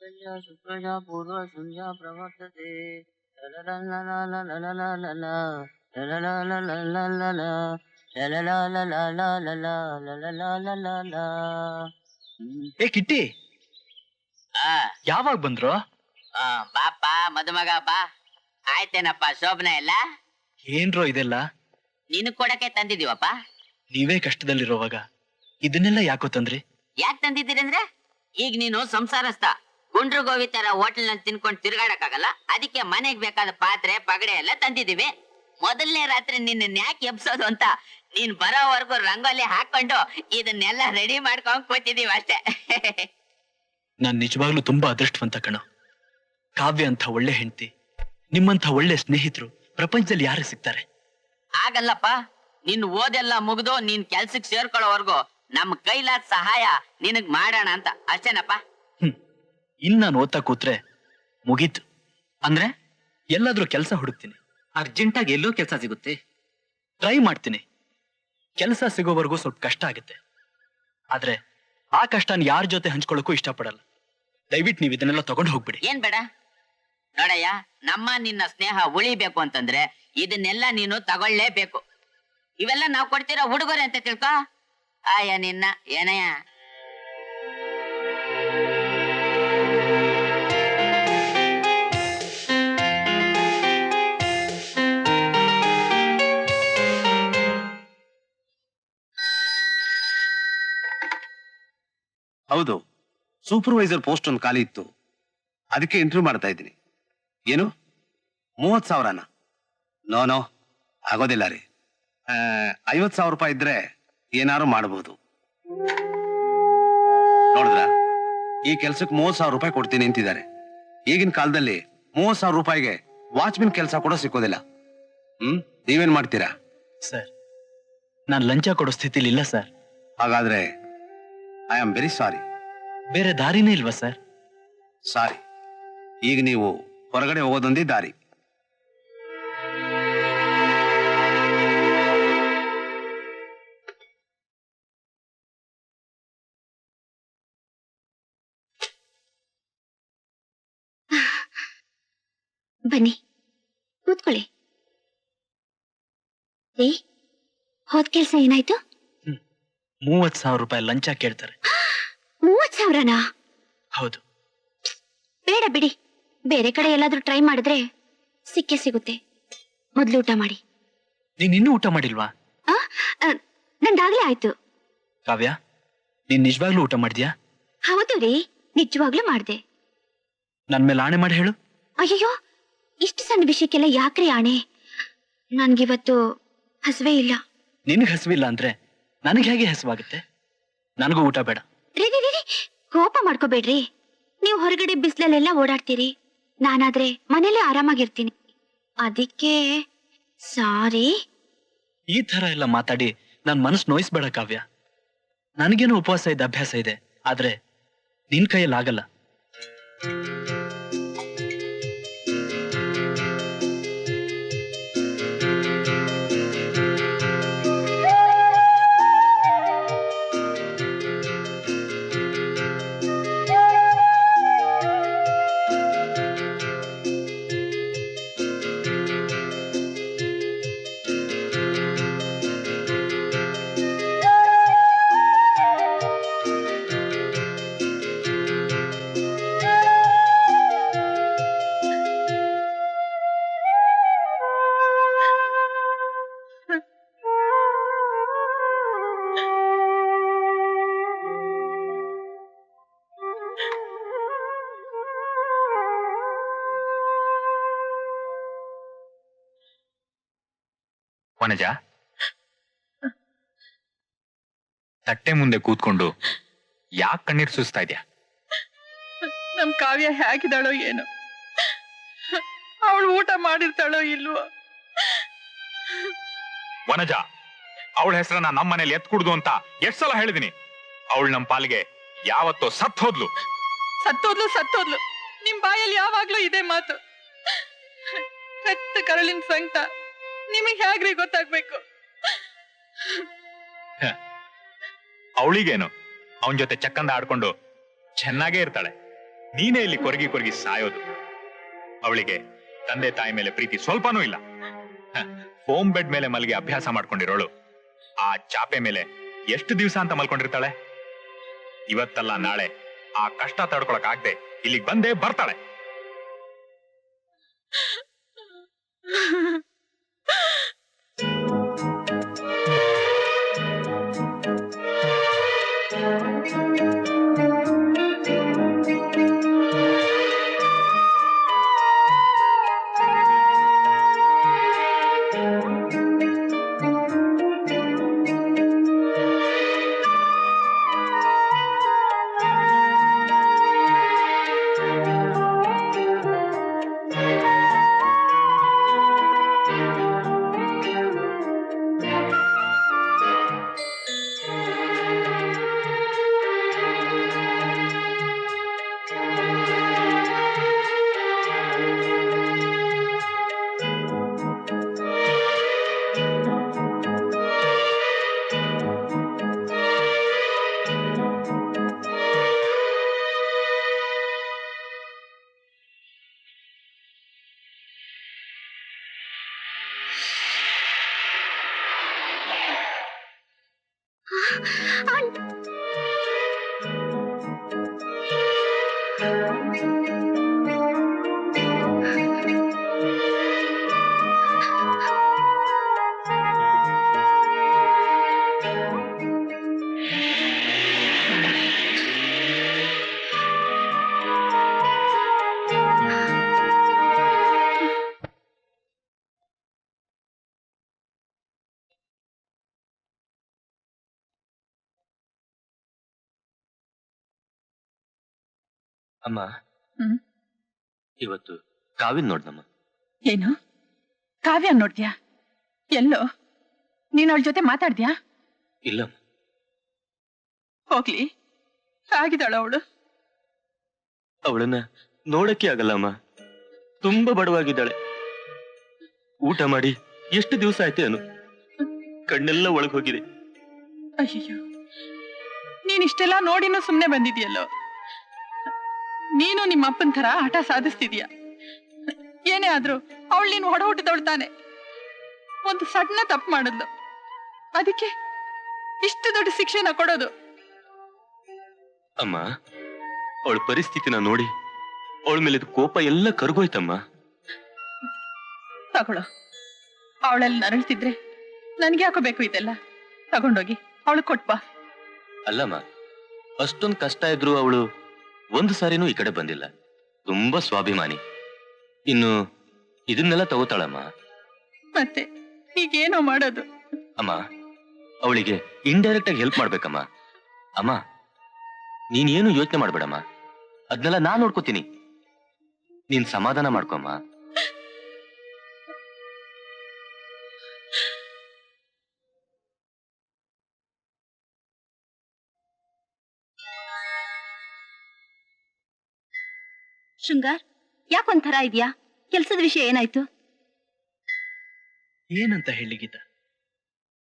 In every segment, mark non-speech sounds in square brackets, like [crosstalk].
तया शुक्लया पूर्वसंज्ञा प्रवर्तते। ಏ ಕಿಟ್ಟಿ ಆ ಯಾವಾಗ ಬಂದ್ರು ಆ, ಬಾಪ ಮದುಮಗ ಬಾ ಆಯ್ತೇನಪ್ಪ ಶೋಭನ ಎಲ್ಲ ಏನ್ರೋ ಇದೆಲ್ಲ ನೀನು ಕೊಡಕ್ಕೆ ತಂದಿದೀವಪ್ಪ ನೀವೇ ಕಷ್ಟದಲ್ಲಿರೋವಾಗ ಇದನ್ನೆಲ್ಲ ಯಾಕೋ ತಂದ್ರಿ ಯಾಕೆ ತಂದಿದ್ದೀರಿ ಅಂದ್ರೆ ಈಗ ನೀನು ಸಂಸಾರಸ್ಥ ಗುಂಡ್ರು ಗೋವಿ ತರ ಹೋಟೆಲ್ನಲ್ಲಿ ತಿನ್ಕೊಂಡು ತಿರ್ಗಾಡಕ್ಕಾಗಲ್ಲ? ಅದಕ್ಕೆ ಮನೆಗ್ ಬೇಕಾದ ಪಾತ್ರೆ ಪಗಡೆ ಎಲ್ಲ ತಂದಿದೀವಿ ಮೊದಲನೇ ರಾತ್ರಿ ನಿನ್ನ ಯಾಕೆ ಎಬ್ಸೋದು ಅಂತ ನೀನ್ ಬರೋವರೆಗೂ ರಂಗೋಲಿ ಹಾಕೊಂಡು ಇದನ್ನೆಲ್ಲ ರೆಡಿ ಮಾಡ್ಕೊಂಡ್ ಕೂತಿದೀವಿ ಅಷ್ಟೇ. ನಾನ್ ನಿಜವಾಗ್ಲೂ ತುಂಬಾ ಅದೃಷ್ಟವಂತ ಕಣ. ಕಾವ್ಯ ಅಂತ ಒಳ್ಳೆ ಹೆಂಡತಿ ನಿಮ್ಮಂತ ಒಳ್ಳೆ ಸ್ನೇಹಿತರು ಪ್ರಪಂಚದಲ್ಲಿ ಯಾರು ಸಿಗ್ತಾರೆ? ಆಗಲ್ಲಪ್ಪ ನಿನ್ ಓದೆಲ್ಲ ಮುಗಿದು ನೀನ್ ಕೆಲ್ಸಕ್ಕೆ ಸೇರ್ಕೊಳ್ಳೋವರೆಗೂ ನಮ್ ಕೈಲಾದ ಸಹಾಯ ನಿನಗ್ ಮಾಡೋಣ ಅಂತ. ಅಷ್ಟೇನಪ್ಪ? ಹ್ಮ್. ಇನ್ ನಾನು ಓದ್ತಾ ಕೂತ್ರೆ ಮುಗೀತು. ಅಂದ್ರೆ ಎಲ್ಲಾದ್ರೂ ಕೆಲಸ ಹುಡುಕ್ತೀನಿ. ಅರ್ಜೆಂಟಾಗಿ ಎಲ್ಲೋ ಕೆಲಸ ಸಿಗುತ್ತೆ. ಟ್ರೈ ಮಾಡ್ತೀನಿ. ಕೆಲಸ ಸಿಗೋವರೆಗೂ ಸ್ವಲ್ಪ ಕಷ್ಟ ಆಗುತ್ತೆ. ಆದ್ರೆ ಆ ಕಷ್ಟನ ಯಾರ ಜೊತೆ ಹಂಚ್ಕೊಳ್ಳೋಕ್ಕೂ ಇಷ್ಟಪಡಲ್ಲ. ದಯವಿಟ್ಟು ನೀವು ಇದನ್ನೆಲ್ಲ ತಗೊಂಡು ಹೋಗ್ಬಿಡಿ. ಏನ್ ಬೇಡ? ನೋಡಯ್ಯ, ನಮ್ಮ ನಿನ್ನ ಸ್ನೇಹ ಉಳಿಬೇಕು ಅಂತಂದ್ರೆ ಇದನ್ನೆಲ್ಲ ನೀನು ತಗೊಳ್ಳೇಬೇಕು. ಇವೆಲ್ಲ ನಾವು ಕೊಡ್ತಿರೋ ಹುಡುಗರೆ ಅಂತ ತಿಳ್ಕೊ. ಆಯ ನಿನ್ನ ಏನಯ್ಯ ಹೌದು. ಸೂಪರ್ವೈಸರ್ ಪೋಸ್ಟ್ ಒಂದು ಖಾಲಿ ಇತ್ತು. ಅದಕ್ಕೆ ಇಂಟರ್ವ್ಯೂ ಮಾಡ್ತಾ ಇದ್ದೀನಿ. ಏನು? ಮೂವತ್ತು ಸಾವಿರನ? ನೋ ನೋ ಆಗೋದಿಲ್ಲ ರೀ. ಐವತ್ತು ಸಾವಿರ ರೂಪಾಯಿ ಇದ್ರೆ ಏನಾರು ಮಾಡಬಹುದು ನೋಡಿದ್ರ? ಈ ಕೆಲ್ಸಕ್ಕೆ ಮೂವತ್ ಸಾವಿರ ರೂಪಾಯಿ ಕೊಡ್ತೀನಿ ಅಂತಿದ್ದಾರೆ. ಈಗಿನ ಕಾಲದಲ್ಲಿ ಮೂವತ್ ಸಾವಿರ ರೂಪಾಯಿಗೆ ವಾಚ್ಮನ್ ಕೆಲಸ ಕೂಡ ಸಿಕ್ಕೋದಿಲ್ಲ. ಹ್ಮ್? ನೀವೇನ್ ಮಾಡ್ತೀರಾ? ಸರ್ ನಾನು ಲಂಚ ಕೊಡೋ ಸ್ಥಿತಿಲಿಲ್ಲ ಸರ್. ಹಾಗಾದ್ರೆ ಐ ಆಮ್ ವೆರಿ ಸಾರಿ ಬೇರೆ ದಾರಿನೇ ಇಲ್ವಾ ಸರ್? ಸಾರಿ ಈಗ ನೀವು ಹೊರಗಡೆ ಹೋಗೋದೊಂದೇ ದಾರಿ. ಬನ್ನಿ. ಕೂತ್ಕೊಳ್ಳಿ. ಹೋದ್ ಕೆಲ್ಸ ಏನಾಯ್ತು? ಮೂವತ್ ಸಾವಿರ ರೂಪಾಯಿ ಲಂಚ ಕೇಳ್ತಾರೆ. ಮೂವತ್ ಸಾವಿರನಾ? ಹೌದು. ಬೇಡ ಬಿಡಿ. ಬೇರೆ ಕಡೆ ಎಲ್ಲಾದ್ರೂ ಟ್ರೈ ಮಾಡಿದ್ರೆ ಸಿಕ್ಕೇ ಸಿಗುತ್ತೆ. ಮೊದ್ಲು ಊಟ ಮಾಡಿ. ನೀನ್ ಇನ್ನೂ ಊಟ ಮಾಡಿಲ್ವಾ? ಆ ಆ, ನಂದಾಗ್ಲೇ ಆಯ್ತು. ಕಾವ್ಯ ನೀನ್ ನಿಜವಾಗ್ಲೂ ಊಟ ಮಾಡಿದ್ಯಾ? ಹೌದು ರೀ ನಿಜವಾಗ್ಲೂ ಮಾಡ್ದೆ. ನನ್ ಮೇಲೆ ಆಣೆ ಮಾಡಿ ಹೇಳು. ಅಯ್ಯಯ್ಯೋ ಇಷ್ಟು ಸಣ್ಣ ವಿಷಯಕ್ಕೆಲ್ಲ ಯಾಕ್ರಿ ಆಣೆ? ನನ್ಗಿವತ್ತು ಹಸುವೆ ಇಲ್ಲ. ನಿನ್ಗೆ ಹಸಿವಿಲ್ಲ ಅಂದ್ರೆ? ನನಗೆ ಹೇಗೆ ಹೆಸವಾಗುತ್ತೆ? ನನಗೂ ಊಟ ಬೇಡ. ಕೋಪ ಮಾಡ್ಕೋಬೇಡ್ರಿ. ನೀವು ಹೊರಗಡೆ ಬಿಸಿಲಲ್ಲೆಲ್ಲ ಓಡಾಡ್ತೀರಿ. ನಾನಾದ್ರೆ ಮನೇಲೆ ಆರಾಮಾಗಿರ್ತೀನಿ. ಅದಕ್ಕೆ ಸಾರಿ. ಈ ತರ ಎಲ್ಲ ಮಾತಾಡಿ ನನ್ ಮನಸ್ಸು ನೋಯಿಸ್ಬೇಡ ಕಾವ್ಯ. ನನಗೇನು ಉಪವಾಸ ಇದ್ದ ಅಭ್ಯಾಸ ಇದೆ. ಆದ್ರೆ ನಿನ್ ಕೈಯಲ್ಲಿ ಆಗಲ್ಲ. ವನಜ ತಟ್ಟೆ ಮುಂದೆ ಕೂತ್ಕೊಂಡು ಯಾಕೆ ಕಣ್ಣೀರ್ ಸುಸ್ತಾ ಇದ್ಯಾ? ನಮ್ ಕಾವ್ಯ ಹೇಗಿದ್ದಾಳೋ ಏನು. ಅವಳು ಊಟ ಮಾಡಿರ್ತಾಳೋ ಇಲ್ವೋ. ವನಜ ಅವಳ ಹೆಸರನ್ನ ನಮ್ಮ ಮನೇಲಿ ಎತ್ ಕುಡ್ದು ಅಂತ ಎಷ್ಟ್ ಸಲ ಹೇಳಿದಿನಿ. ಅವಳು ನಮ್ ಪಾಲಿಗೆ ಯಾವತ್ತೋ ಸತ್ ಹೋದ್ಲು. ಸತ್ತೋದ್ಲು ಸತ್ತೋದ್ಲು ನಿಮ್ ಬಾಯಲ್ಲಿ ಯಾವಾಗ್ಲೂ ಇದೆ ಮಾತು. ಕರಳಿನ ಸಂಕಟ. ನಿಮಗ್ ಹೇಗ್ರಿ ಗೊತ್ತಾಗ್ಬೇಕು? ಅವಳಿಗೇನು? ಅವನ್ ಜೊತೆ ಚಕ್ಕಂದ ಆಡ್ಕೊಂಡು ಚೆನ್ನಾಗೇ ಇರ್ತಾಳೆ. ನೀನೇ ಇಲ್ಲಿ ಕೊರಗಿ ಕೊರಗಿ ಸಾಯೋದು. ಅವಳಿಗೆ ತಂದೆ ತಾಯಿ ಮೇಲೆ ಪ್ರೀತಿ ಸ್ವಲ್ಪನೂ ಇಲ್ಲ. ಹೋಮ್ ಬೆಡ್ ಮೇಲೆ ಮಲಗಿ ಅಭ್ಯಾಸ ಮಾಡ್ಕೊಂಡಿರೋಳು. ಆ ಚಾಪೆ ಮೇಲೆ ಎಷ್ಟು ದಿವಸ ಅಂತ ಮಲ್ಕೊಂಡಿರ್ತಾಳೆ? ಇವತ್ತಲ್ಲ ನಾಳೆ ಆ ಕಷ್ಟ ತಡ್ಕೊಳಕ್ ಆಗದೆ ಇಲ್ಲಿಗೆ ಬಂದೇ ಬರ್ತಾಳೆ. ಅಮ್ಮ. ಹ್ಮ್. ಇವತ್ತು ಕಾವ್ಯ ನೋಡ್ದಮ್ಮ. ಏನು? ಕಾವ್ಯ ನೋಡ್ದ್ಯಾ? ಎಲ್ಲೋ? ನೀನ್ ಅವಳ ಜೊತೆ ಮಾತಾಡ್ದ್ಯಾ? ಇಲ್ಲ ಹೋಗ್ಲಿ. ಆಗಿದ್ದಾಳ ಅವಳು. ಅವಳನ್ನ ನೋಡಕ್ಕೆ ಆಗಲ್ಲಮ್ಮ. ತುಂಬಾ ಬಡವಾಗಿದ್ದಾಳೆ. ಊಟ ಮಾಡಿ ಎಷ್ಟು ದಿವಸ ಆಯ್ತು ಅನು? ಕಣ್ಣೆಲ್ಲ ಒಳಗ್ ಹೋಗಿದೆ. ಅಯ್ಯೋ ನೀನ್ ಇಷ್ಟೆಲ್ಲ ನೋಡಿನೂ ಸುಮ್ನೆ ಬಂದಿದ್ಯಲ್ಲೋ? ನೀನು ನಿಮ್ಮ ಅಪ್ಪನ ತರ ಹಠ ಸಾಧಿಸ್ತಿದ್ಯಾ. ಏನೇ ಆದ್ರೂ ಅವಳು ನೀನು ಹೊಡ ಹುಟ್ಟಿದವಳು ತಾನೆ. ಒಂದು ಸಣ್ಣ ತಪ್ಪು ಮಾಡಿದ್ಲು. ಅದಕ್ಕೆ ಇಷ್ಟು ದೊಡ್ಡ ಶಿಕ್ಷೆನ ಕೊಡೋದು. ಅಮ್ಮ ಅವಳ ಪರಿಸ್ಥಿತಿನ ನೋಡಿ ಅವಳ ಮೇಲೆ ಕೋಪ ಎಲ್ಲ ಕರ್ಗೋಯ್ತಮ್ಮ. ತಗೊಳ ಅವಳಲ್ಲಿ ನರಳ್ತಿದ್ರೆ ನನ್ಗೆ ಯಾಕೋ ಬೇಕು ಇದೆಲ್ಲ? ತಗೊಂಡೋಗಿ ಅವಳು ಕೊಟ್ಬಾ ಅಲ್ಲಮ್ಮ ಅಷ್ಟೊಂದ್ ಕಷ್ಟ ಇದ್ರು ಅವಳು ಒಂದು ಸಾರಿನೂ ಈ ಕಡೆ ಬಂದಿಲ್ಲ. ತುಂಬಾ ಸ್ವಾಭಿಮಾನಿ. ಇನ್ನು ಇದನ್ನೆಲ್ಲ ತಗೋತಾಳಮ್ಮ? ಮತ್ತೆ ಈಗೇನೋ ಮಾಡೋದು? ಅಮ್ಮ ಅವಳಿಗೆ ಇಂಡೈರೆಕ್ಟ್ ಆಗಿ ಹೆಲ್ಪ್ ಮಾಡ್ಬೇಕಮ್ಮ. ಅಮ್ಮ ನೀನೇನು ಯೋಚನೆ ಮಾಡ್ಬೇಡಮ್ಮ. ಅದನ್ನೆಲ್ಲ ನಾನ್ ನೋಡ್ಕೋತೀನಿ. ನೀನ್ ಸಮಾಧಾನ ಮಾಡ್ಕೊಮ್ಮ ಶೃಂಗಾರ್ ಯಾಕೊಂಥರ ಇದ್ಯಾ? ಕೆಲ್ಸದ ವಿಷಯ ಏನಾಯ್ತು? ಏನಂತ ಹೇಳಿ ಗೀತಾ?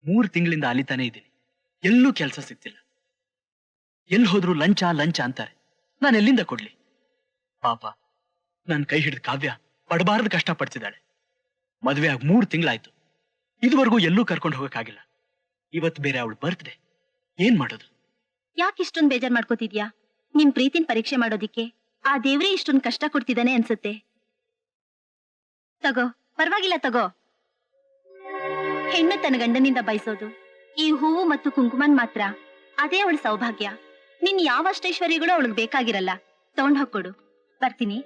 ಮೂರು ತಿಂಗಳಿಂದ ಅಲಿತಾನೆ ಇದ್ದೀನಿ. ಎಲ್ಲೂ ಕೆಲಸ ಸಿಗ್ತಿಲ್ಲ. ಎಲ್ಲಿ ಹೋದ್ರು ಲಂಚ ಲಂಚ ಅಂತಾರೆ. ನಾನು ಎಲ್ಲಿಂದ ಕೊಡ್ಲಿ? ಪಾಪ ನನ್ನ ಕೈ ಹಿಡಿದ ಕಾವ್ಯ ಪಡಬಾರದು ಕಷ್ಟ ಪಡ್ತಿದ್ದಾಳೆ ಮದುವೆ ಆಗಿ ಮೂರು ತಿಂಗಳಾಯ್ತು. ಇದುವರೆಗೂ ಎಲ್ಲೂ ಕರ್ಕೊಂಡು ಹೋಗಕ್ಕಾಗಿಲ್ಲ. ಇವತ್ತು ಬೇರೆ ಅವಳು ಬರ್ತ್ಡೇ. ಏನ್ ಮಾಡೋದು? ಯಾಕೆ ಇಷ್ಟೊಂದು ಬೇಜಾರ್ ಮಾಡ್ಕೋತಿದ್ಯಾ? ನಿಮ್ ಪ್ರೀತಿನ ಪರೀಕ್ಷೆ ಮಾಡೋದಿಕ್ಕೆ. ಆ ದೇವ್ರೇ ಇಷ್ಟೊಂದು ಕಷ್ಟ ಕೊಡ್ತಿದ್ದಾನೆ ಅನ್ಸುತ್ತೆ. ತಗೋ, ಪರವಾಗಿಲ್ಲ ತಗೋ. ಹೆಣ್ಣು ತನ್ನ ಗಂಡನಿಂದ ಬಯಸೋದು. ಈ ಹೂವು ಮತ್ತು ಕುಂಕುಮನ್ ಮಾತ್ರ. ಅದೇ ಅವಳ ಸೌಭಾಗ್ಯ. ನಿನ್ ಯಾವ ಅಷ್ಟೈಶ್ವರ್ಯಗಳು ಅವಳಿಗೆ ಬೇಕಾಗಿರಲ್ಲ. ತಗೊಂಡ್ ಹೋಗ್ಕೊಡು. ಬರ್ತೀನಿ.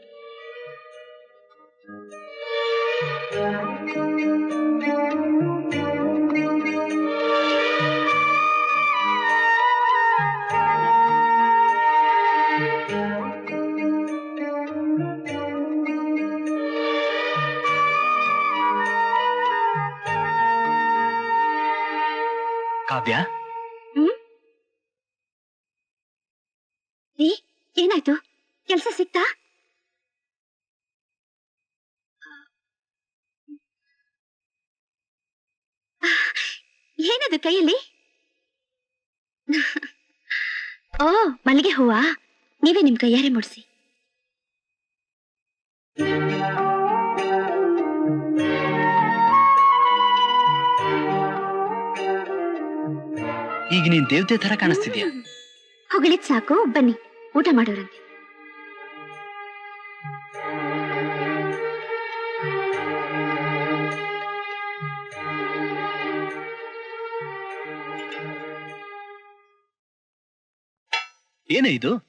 ಆಯ್ತಾ ಏನದು ಕೈಯಲ್ಲಿ? ಓ ಮಲ್ಲಿಗೆ ಹೂವಾ? ನೀವೇ ನಿಮ್ ಕೈಯಾರೆ ಮುಡಿಸಿ. ಈಗ ನೀನ್ ದೇವತೆ ತರ ಕಾಣಿಸ್ತಿದ್ಯಾ? ಹೊಗಳಿದ್ ಸಾಕು ಬನ್ನಿ. ಊಟ ಮಾಡೋರಂತೆ. ಏನೇ ಇದು?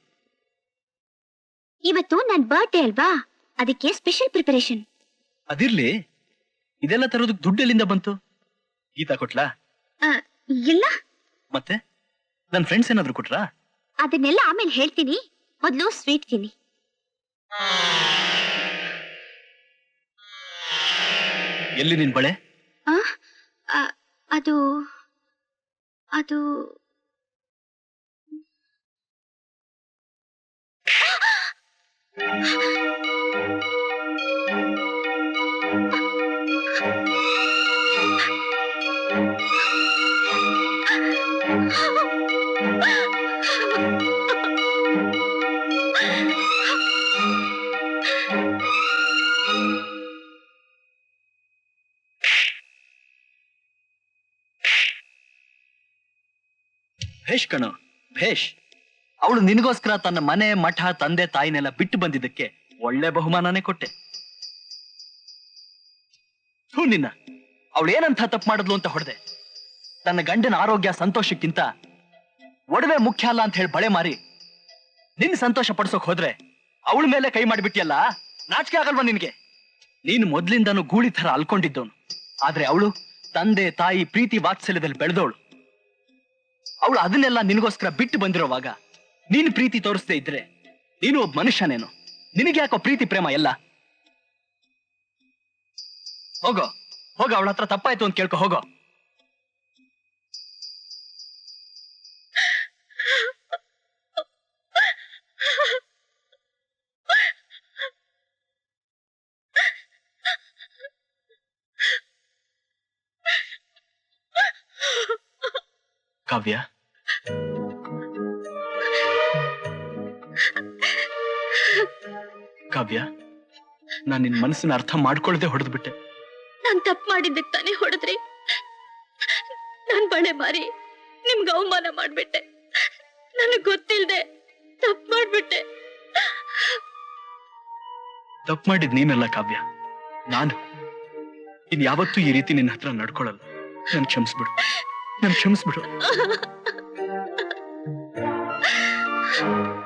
ಇವತ್ತು ನನ್ ಬರ್ತ್ಡೇ ಅಲ್ವಾ? ಅದಕ್ಕೆ ಸ್ಪೆಷಲ್ ಪ್ರಿಪರೇಷನ್ ಅದಿರ್ಲಿ. ಇದೆಲ್ಲ ತರೋದಕ್ಕೆ ದುಡ್ಡು ಎಲ್ಲಿಂದ ಬಂತು? ಗೀತಾ ಕೊಟ್ಲಾ? ಇಲ್ಲ. ಮತ್ತೆ? ನನ್ನ ಫ್ರೆಂಡ್ಸ್ ಏನಾದ್ರು ಕೊಟ್ರಾ? ಅದನ್ನೆಲ್ಲ ಆಮೇಲೆ ಹೇಳ್ತೀನಿ. ಮೊದಲು ಸ್ವೀಟ್ ತಿನ್ನಿ. ಎಲ್ಲಿ ನಿನ್ ಬಳೆ? ಆ, ಆ, ಅದು ಅದು भेष कणा भेष ಅವಳು ನಿನಗೋಸ್ಕರ ತನ್ನ ಮನೆ, ಮಠ, ತಂದೆ, ತಾಯಿನೆಲ್ಲ ಬಿಟ್ಟು ಬಂದಿದ್ದಕ್ಕೆ ಒಳ್ಳೆ ಬಹುಮಾನನೇ ಕೊಟ್ಟೆ. ನಿನ್ನ, ಅವಳು ಏನಂತ ತಪ್ಪು ಮಾಡಿದ್ಲು ಅಂತ ಹೊಡೆದೆ. ತನ್ನ ಗಂಡನ ಆರೋಗ್ಯ ಸಂತೋಷಕ್ಕಿಂತ ಒಡವೆ ಮುಖ್ಯ ಅಲ್ಲ ಅಂತ ಹೇಳಿ ಬಳೆ ಮಾರಿ ನಿನ್ ಸಂತೋಷ ಪಡಿಸೋಕ್ ಹೋದ್ರೆ ಅವಳ ಮೇಲೆ ಕೈ ಮಾಡಿಬಿಟ್ಟಿಯಲ್ಲ, ನಾಚಿಕೆ ಆಗಲ್ವಾ ನಿನ್ಗೆ? ನೀನು ಮೊದ್ಲಿಂದನೂ ಗೂಳಿ ತರ ಅಲ್ಕೊಂಡಿದ್ದವನು ಆದ್ರೆ ಅವಳು ತಂದೆ, ತಾಯಿ, ಪ್ರೀತಿ ವಾತ್ಸಲ್ಯದಲ್ಲಿ ಬೆಳೆದವಳು ಅವಳು ಅದನ್ನೆಲ್ಲ ನಿನಗೋಸ್ಕರ ಬಿಟ್ಟು ಬಂದಿರೋವಾಗ ನೀನು ಪ್ರೀತಿ ತೋರಿಸದೇ ಇದ್ರೆ ನೀನು ಒಬ್ಬ ಮನುಷ್ಯನೇನು? ನಿನಗೆ ಯಾಕೋ ಪ್ರೀತಿ ಪ್ರೇಮ ಎಲ್ಲ? ಹೋಗೋ, ಹೋಗ, ಅವಳ ಹತ್ರ ತಪ್ಪಾಯ್ತು ಅಂತ ಕೇಳ್ಕೊ, ಹೋಗೋ. ಕಾವ್ಯ? ಕಾವ್ಯ? ನಾನು ನಿನ್ ಮನಸ್ಸಿನ ಅರ್ಥ ಮಾಡ್ಕೊಳ್ಳದೆ ಹೊಡೆದು ಬಿಟ್ಟೆ ನಾನ್ ತಪ್ಪು ಮಾಡಿದ್ದಕ್ಕೆ ತಾನೇ ಹೊಡೆದ್ರಿ? ನಾನ್ ಬಣೆ ಮಾರಿ ನಿಮ್ಗೆ ಅವಮಾನ ಮಾಡ್ಬಿಟ್ಟೆ. ನನಗ್ ಗೊತ್ತಿಲ್ದೆ ತಪ್ಪು ಮಾಡ್ಬಿಟ್ಟೆ. ತಪ್ಪು ಮಾಡಿದ್ ನೀನಲ್ಲ ಕಾವ್ಯ. ನಾನು. ಇನ್ ಯಾವತ್ತೂ ಈ ರೀತಿ ನಿನ್ನ ಹತ್ರ ನಡ್ಕೊಳಲ್ಲ. ನನ್ ಕ್ಷಮಿಸ್ಬಿಡು. ನನ್ ಕ್ಷಮಿಸ್ಬಿಡು. [laughs]